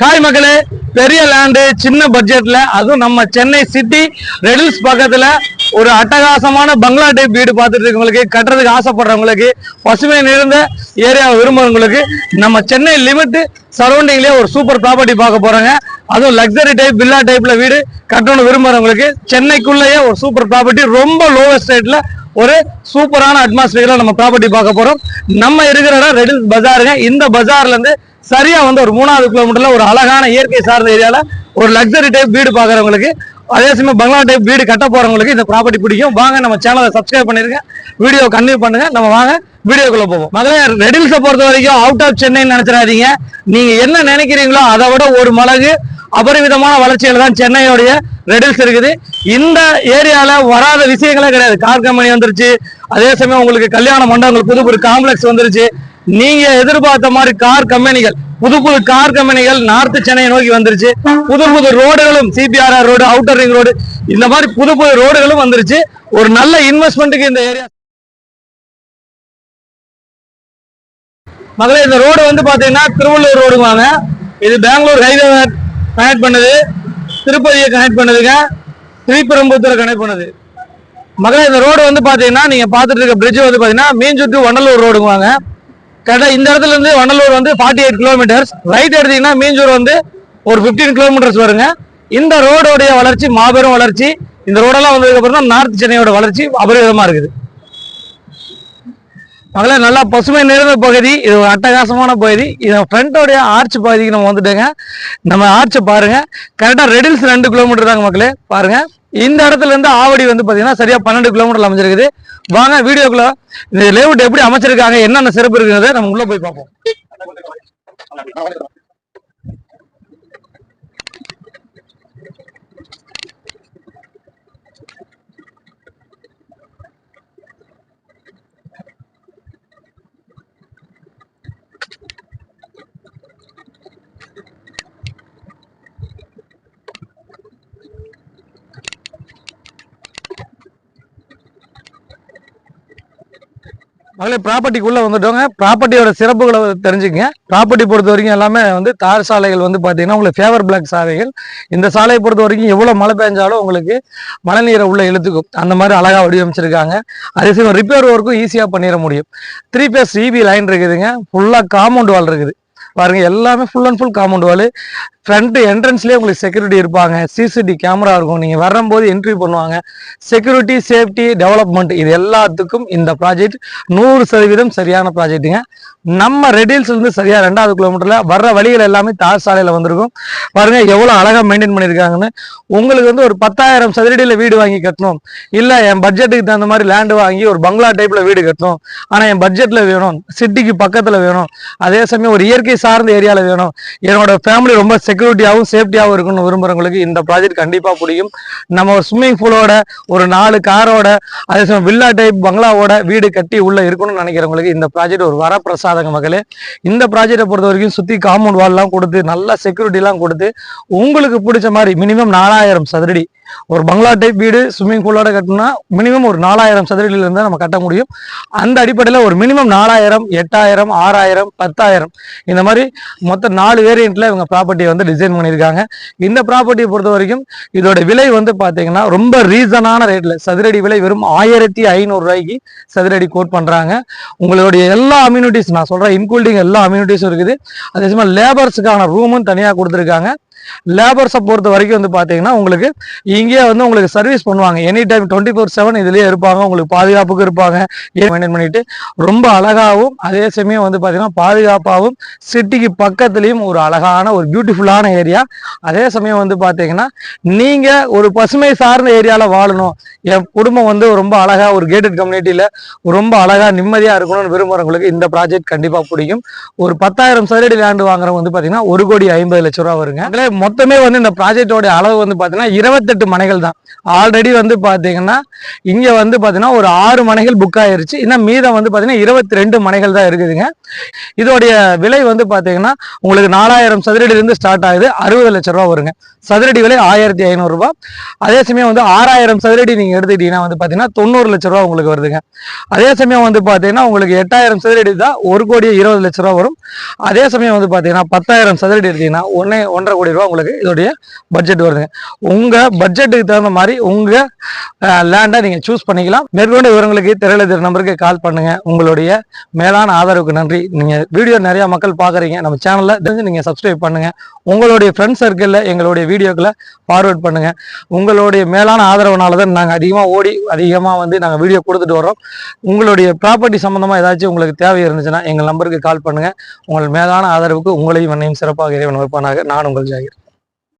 Hi மக்களே பெரிய land சின்ன பட்ஜெட்ல அதுவும் நம்ம சென்னை சிட்டி ரெடில்ஸ் பக்கத்துல ஒரு அட்டகாசமான பங்களா டைப் வீடு பார்த்துட்டு இருக்கவங்களுக்கு கட்டுறதுக்கு ஆசைப்படுறவங்களுக்கு பசுமை நிறைந்த ஏரியா விரும்புறவங்களுக்கு நம்ம சென்னை லிமிட் சரௌண்டிங்லயே ஒரு சூப்பர் ப்ராப்பர்ட்டி பார்க்க போறாங்க. அதுவும் லக்ஸரி டைப் வில்லா டைப்ல வீடு கட்டணும்னு விரும்புறவங்களுக்கு சென்னைக்குள்ளேயே ஒரு சூப்பர் ப்ராப்பர்ட்டி ரொம்ப லோவஸ்ட் ரேட்ல ஒரு சூப்பரான அட்மாஸ்பியர்ல நம்ம ப்ராப்பர்ட்டி பார்க்க போறோம். நம்ம இருக்கிற இடம் ரெடில்ஸ் பஜாருங்க இந்த பஜார்ல இருந்து சரியா வந்து ஒரு மூணாவது கிலோமீட்டர்ல ஒரு அழகான இயற்கை சார்ந்த ஏரியால ஒரு லக்ஸரி டைப் வீடு பாக்குறவங்களுக்கு அதே சமயம் பங்களா டைப் வீடு கட்ட போறவங்களுக்கு இந்த ப்ராப்பர்ட்டி பிடிக்கும். வாங்க நம்ம சேனலை சப்ஸ்கிரைப் பண்ணிருங்க. வீடியோ கண்டினியூ பண்ணுங்க. நம்ம வாங்க வீடியோக்குள்ள போவோம். மகளே ரெடில்ஸை பொறுத்த வரைக்கும் அவுட் ஆஃப் சென்னைன்னு நினைச்சிடாதீங்க. நீங்க என்ன நினைக்கிறீங்களோ அதை விட ஒரு மலகு அபரிமிதமான வளர்ச்சியில தான் சென்னையோடைய ரெடில்ஸ் இருக்குது. இந்த ஏரியால வராத விஷயங்களே கிடையாது. கார் கம்பெனி வந்துருச்சு. அதே சமயம் உங்களுக்கு கல்யாண மண்டபங்கள் புது புது காம்ப்ளெக்ஸ் வந்துருச்சு. நீங்க எதிர்பார்த்த மாதிரி கார் கம்பெனிகள் புது புது கார் கம்பெனிகள் நார்த் சென்னையை நோக்கி வந்துருச்சு. புது புது ரோடுகளும் CPRR road outer ring road இந்த மாதிரி புது புது ரோடுகளும் வந்துருச்சு. ஒரு நல்ல இன்வெஸ்ட்மெண்ட்டுக்கு இந்த ஏரியா மகளே இந்த ரோடு வந்து பாத்தீங்கன்னா திருவள்ளூர் ரோடு வாங்க இது பெங்களூர் ஹைவே கனெக்ட் பண்ணுது. திருப்பதியை கனெக்ட் பண்ணுதுங்க. ஸ்ரீபெரும்புத்தூரை கனெக்ட் பண்ணுது. மகளே இந்த ரோடு வந்து பாத்தீங்கன்னா நீங்க பாத்துட்டு இருக்க பிரிட்ஜ் வந்து பாத்தீங்கன்னா மீன்சுட்டு டு வண்டலூர் ரோடுங்க கேட்டால் இந்த இடத்துல இருந்து வண்டலூர் வந்து ஃபார்ட்டி எயிட் கிலோமீட்டர்ஸ் ரைட் எடுத்தீங்கன்னா மீஞ்சூர் வந்து ஒரு 15 கிலோமீட்டர்ஸ் வருங்க. இந்த ரோடோடைய வளர்ச்சி மாபெரும் வளர்ச்சி இந்த ரோடெல்லாம் வந்ததுக்கப்புறம் தான் நார்த் சென்னையோட வளர்ச்சி அபரிவிதமா இருக்குது. அதில் நல்லா பசுமை நிறைந்த பகுதி இது ஒரு அட்டகாசமான பகுதி. இது ஃப்ரண்ட்டோடைய ஆர்ச் பகுதிக்கு நம்ம வந்துட்டோங்க. நம்ம ஆர்ச்சை பாருங்க. கரெக்டாக ரெடில்ஸ் ரெண்டு கிலோமீட்டர் தாங்க மக்களே. பாருங்கள் இந்த இடத்துல இருந்து ஆவடி வந்து பாத்தீங்கன்னா சரியா பன்னெண்டு கிலோமீட்டர் அமைஞ்சிருக்குது. வாங்க வீடியோக்குள்ள இந்த லேவுட் எப்படி அமைச்சிருக்காங்க என்னென்ன சிறப்பு இருக்குங்கிறத நம்ம உள்ள போய் பார்ப்போம். மகளே ப்ராப்பர்ட்டிக்குள்ள வந்துட்டோங்க. ப்ராப்பர்ட்டியோட சிறப்புகளை தெரிஞ்சுக்கங்க. ப்ராப்பர்ட்டி பொறுத்த வரைக்கும் எல்லாமே வந்து தார் சாலைகள் வந்து பார்த்தீங்கன்னா உங்களுக்கு ஃபேவர் பிளாக் சாலைகள். இந்த சாலையை பொறுத்த வரைக்கும் எவ்வளோ மழை பெஞ்சாலும் உங்களுக்கு மழை நீரை உள்ள இழுத்துக்கும். அந்த மாதிரி அழகாக வடிவமைச்சிருக்காங்க. அதே சமயம் ரிப்பேர் ஒர்க்கும் ஈஸியாக பண்ணிட முடியும். த்ரீ பேஸ் ஈபி லைன் இருக்குதுங்க. ஃபுல்லாக காம்பவுண்ட் வால் இருக்குது. பாருங்க எல்லாமே full and full compound wall front என்ட்ரன்ஸ்லேயே உங்களுக்கு செக்யூரிட்டி இருப்பாங்க. சிசிடி கேமரா இருக்கும். நீங்கள் வரும்போது என்ட்ரி பண்ணுவாங்க. செக்யூரிட்டி சேஃப்டி டெவலப்மெண்ட் இது எல்லாத்துக்கும் இந்த ப்ராஜெக்ட் நூறு சதவீதம் சரியான ப்ராஜெக்ட்டுங்க நம்ம ரெடில்ஸ்லேருந்து சரியாக சரியா ரெண்டாவது கிலோமீட்டர்ல வர்ற வழிகள் எல்லாமே தார் சாலையில வந்திருக்கும். பாருங்க எவ்வளோ அழகா மெயின்டைன் பண்ணியிருக்காங்கன்னு. உங்களுக்கு வந்து ஒரு பத்தாயிரம் சதுரடியில் வீடு வாங்கி கட்டணும். இல்ல என் பட்ஜெட்டுக்கு தகுந்த மாதிரி லேண்ட் வாங்கி ஒரு பங்களா டைப்ல வீடு கட்டணும். ஆனா என் பட்ஜெட்ல வேணும். சிட்டிக்கு பக்கத்துல வேணும். அதே சமயம் ஒரு இயற்கை சார்ந்த ஏரியாவில் வேணும். என்னோட ஃபேமிலி ரொம்ப செக்யூரிட்டியாகவும் சேஃப்டியாகவும் இருக்கணும்னு விரும்புகிறவங்களுக்கு இந்த ப்ராஜெக்ட் கண்டிப்பாக பிடிக்கும். நம்ம ஒரு ஸ்விம்மிங் பூலோட ஒரு நாலு காரோட அதே சமயம் வில்லா டைப் பங்களாவோட வீடு கட்டி உள்ளே இருக்கணும்னு நினைக்கிறவங்களுக்கு இந்த ப்ராஜெக்ட் ஒரு வரப்பிரசாதங்க மகளே. இந்த ப்ராஜெக்டை பொறுத்த வரைக்கும் சுற்றி காம்பவுண்ட் வால்லாம் கொடுத்து நல்ல செக்யூரிட்டிலாம் கொடுத்து உங்களுக்கு பிடிச்ச மாதிரி மினிமம் நாலாயிரம் சதுரடி ஒரு பங்களா டைப் வீடு ஸ்விம்மிங் பூலோட கட்டணும்னா மினிமம் ஒரு நாலாயிரம் சதுரடியில இருந்தா நம்ம கட்ட முடியும். அந்த அடிப்படையில் ஒரு மினிமம் நாலாயிரம் எட்டாயிரம் ஆறாயிரம் பத்தாயிரம் இந்த மாதிரி மொத்தம் நாலு வேரியண்ட்ல இவங்க ப்ராப்பர்ட்டியை வந்து டிசைன் பண்ணியிருக்காங்க. இந்த ப்ராப்பர்ட்டியை பொறுத்த வரைக்கும் இதோட விலை வந்து பாத்தீங்கன்னா ரொம்ப ரீசனான ரேட்ல சதுரடி விலை வெறும் ஆயிரத்தி ஐநூறு ரூபாய்க்கு சதுரடி கோட் பண்றாங்க. உங்களுடைய எல்லா அம்யூனிட்டிஸ் நான் சொல்றேன் இன்க்ளூடிங் எல்லா அம்யூனிட்டிஸும் இருக்குது. அதே சமயம் லேபர்ஸுக்கான ரூமும் தனியாக கொடுத்துருக்காங்க. லேபர்ஸை பொறுத்த வரைக்கும் வந்து பார்த்தீங்கன்னா உங்களுக்கு இங்கேயே வந்து உங்களுக்கு சர்வீஸ் பண்ணுவாங்க. Any time twenty four seven இதுலேயே இருப்பாங்க. உங்களுக்கு பாதுகாப்புக்கு இருப்பாங்க. மெயின்டைன் பண்ணிட்டு ரொம்ப அழகாகவும் அதே சமயம் வந்து பார்த்தீங்கன்னா பாதுகாப்பாகவும் சிட்டிக்கு பக்கத்துலேயும் ஒரு அழகான ஒரு பியூட்டிஃபுல்லான ஏரியா அதே சமயம் வந்து பார்த்தீங்கன்னா நீங்கள் ஒரு பசுமை சார்ந்த ஏரியாவில் வாழணும். என் குடும்பம் வந்து ரொம்ப அழகா ஒரு கேட்டட் கம்யூனிட்டியில் ரொம்ப அழகா நிம்மதியாக இருக்கணும்னு விரும்புறவங்களுக்கு இந்த ப்ராஜெக்ட் கண்டிப்பாக பிடிக்கும். ஒரு பத்தாயிரம் சதுரடி லேண்ட் வாங்குறவங்க வந்து பார்த்தீங்கன்னா ஒரு கோடி ஐம்பது லட்ச ரூபா வருங்க. அதிலே மொத்தமே வந்து இந்த ப்ராஜெக்டோட அளவு வந்து பார்த்தீங்கன்னா இருபத்தெட்டு மனைகள் தான். ஆல்ரெடி வந்து பார்த்தீங்கன்னா இங்கே வந்து பார்த்தீங்கன்னா ஒரு ஆறு மனைகள் புக் ஆயிருச்சு. இன்னும் மீதம் வந்து பார்த்தீங்கன்னா இருபத்தி ரெண்டு மனைகள் தான் இருக்குதுங்க. இதோடைய விலை வந்து பார்த்தீங்கன்னா உங்களுக்கு நாலாயிரம் சதுரடியிலிருந்து ஸ்டார்ட் ஆகுது. அறுபது லட்ச ரூபா வருங்க. சதுரடி விலை ஆயிரத்தி ஐநூறுரூபா அதே சமயம் வந்து ஆறாயிரம் சதுரடி நீங்கள் எடுத்துக்கிட்டீங்கன்னா வந்து பார்த்தீங்கன்னா தொண்ணூறு லட்ச ரூபா உங்களுக்கு வருதுங்க. அதே சமயம் வந்து பார்த்தீங்கன்னா உங்களுக்கு எட்டாயிரம் சதுரடி தான் ஒரு கோடி இருபது லட்ச ரூபா வரும். அதே சமயம் வந்து பார்த்தீங்கன்னா பத்தாயிரம் சதுரடி எடுத்தீங்கன்னா ஒன்றே ஒன்றரை கோடி ரூபா உங்களுக்கு இதோடைய பட்ஜெட் வருதுங்க. உங்கள் பட்ஜெட்டுக்கு தகுந்த மாதிரி உங்கள் லேண்டை நீங்கள் சூஸ் பண்ணிக்கலாம். மேற்கொண்டு விவரங்களுக்கு திரையில நம்பருக்கு கால் பண்ணுங்க. உங்களுடைய மேலான ஆதரவுக்கு நன்றி. நீங்கள் வீடியோ நிறைய மக்கள் பார்க்குறீங்க நம்ம சேனலில் தெரிஞ்சு நீங்கள் சப்ஸ்கிரைப் பண்ணுங்க. உங்களுடைய ஃப்ரெண்ட்ஸ் சர்க்கிளில் எங்களுடைய வீடியோக்களை ஃபார்வேர்ட் பண்ணுங்கள் உங்களுடைய மேலான ஆதரவுனால தான் நாங்கள் அதிகமாக ஓடி அதிகமாக வந்து நாங்கள் வீடியோ கொடுத்துட்டு வரோம் உங்களுடைய ப்ராப்பர்ட்டி சம்மந்தமாக ஏதாச்சும் உங்களுக்கு தேவை இருந்துச்சுன்னா எங்கள் நம்பருக்கு கால் பண்ணுங்கள் உங்கள் மேலான ஆதரவுக்கு உங்களையும் என்னையும் சிறப்பாக இறைவன் வைப்பானாக நான் உங்கள் ஜாகிர்.